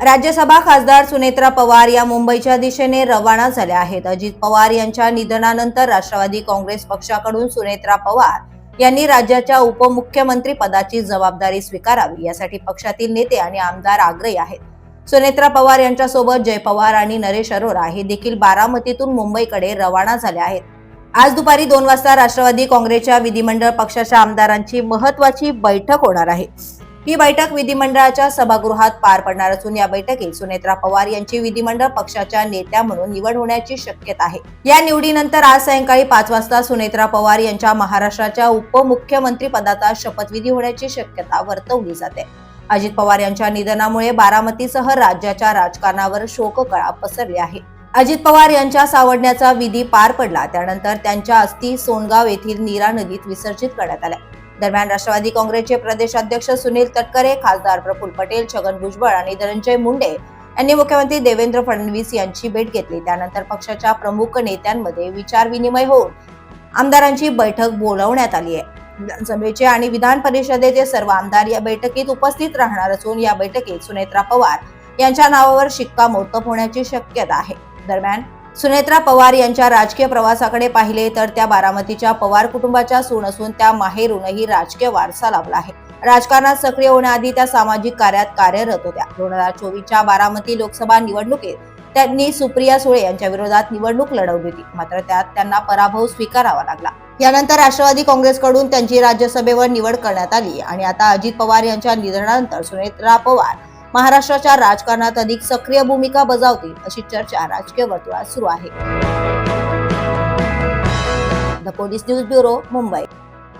राज्यसभा खासदार सुनेत्रा पवार या मुंबईच्या दिशेने रवाना झाल्या आहेत. अजित पवार यांच्या निधनानंतर राष्ट्रवादी काँग्रेस पक्षाकडून सुनेत्रा पवार यांनी राज्याच्या उपमुख्यमंत्री पदाची जबाबदारी स्वीकारावी यासाठी पक्षातील नेते आणि आमदार आग्रही आहेत. सुनेत्रा पवार यांच्यासोबत जय पवार आणि नरेश अरोरा हे देखील बारामतीतून मुंबईकडे रवाना झाले आहेत. आज दुपारी दोन वाजता राष्ट्रवादी काँग्रेसच्या विधिमंडळ पक्षाच्या आमदारांची महत्वाची बैठक होणार आहे. ही बैठक विधिमंडळाच्या सभागृहात पार पडणार असून या बैठकीत सुनेत्रा पवार यांची विधिमंडळ पक्षाच्या नेत्या म्हणून निवड होण्याची शक्यता आहे. या निवडीनंतर आज सायंकाळी पाच वाजता सुनेत्रा पवार यांच्या महाराष्ट्राच्या उपमुख्यमंत्री पदाचा शपथविधी होण्याची शक्यता वर्तवली जाते. अजित पवार यांच्या निधनामुळे बारामतीसह राज्याच्या राजकारणावर शोककळा पसरली आहे. अजित पवार यांच्या सावडण्याचा विधी पार पडला त्यानंतर त्यांच्या अस्थी सोनगाव येथील नीरा नदीत विसर्जित करण्यात आल्या. दरम्यान राष्ट्रवादी काँग्रेसचे प्रदेशाध्यक्ष सुनील तटकरे खासदार प्रफुल्ल पटेल छगन भुजबळ आणि धनंजय मुंडे यांनी मुख्यमंत्री देवेंद्र फडणवीस यांची भेट घेतली. त्यानंतर पक्षाच्या प्रमुख नेत्यांमध्ये विचारविनिमय होऊन आमदारांची बैठक बोलावण्यात आली आहे. विधानसभेचे आणि विधान परिषदेचे सर्व आमदार या बैठकीत उपस्थित राहणार असून या बैठकीत सुनेत्रा पवार यांच्या नावावर शिक्कामोर्तब होण्याची शक्यता आहे. दरम्यान सुनेत्रा पवार यांच्या राजकीय प्रवासाकडे पाहिले तर त्या बारामतीच्या पवार कुटुंबाच्या सून असून त्या माहेरूनही राजकीय वारसा लाभला आहे. राजकारणात सक्रिय होण्याआधी त्या सामाजिक कार्यात कार्यरत होत्या. दोन हजार चोवीसच्या बारामती लोकसभा निवडणुकीत त्यांनी सुप्रिया सुळे यांच्या विरोधात निवडणूक लढवली होती. मात्र त्यात त्यांना पराभव स्वीकारावा लागला. यानंतर राष्ट्रवादी काँग्रेसकडून त्यांची राज्यसभेवर निवड करण्यात आली आणि आता अजित पवार यांच्या निधनानंतर सुनेत्रा पवार महाराष्ट्राच्या राजकारणात अधिक सक्रिय भूमिका बजावतील अशी चर्चा राजकीय वर्तुळात सुरू आहे. The police news bureau Mumbai.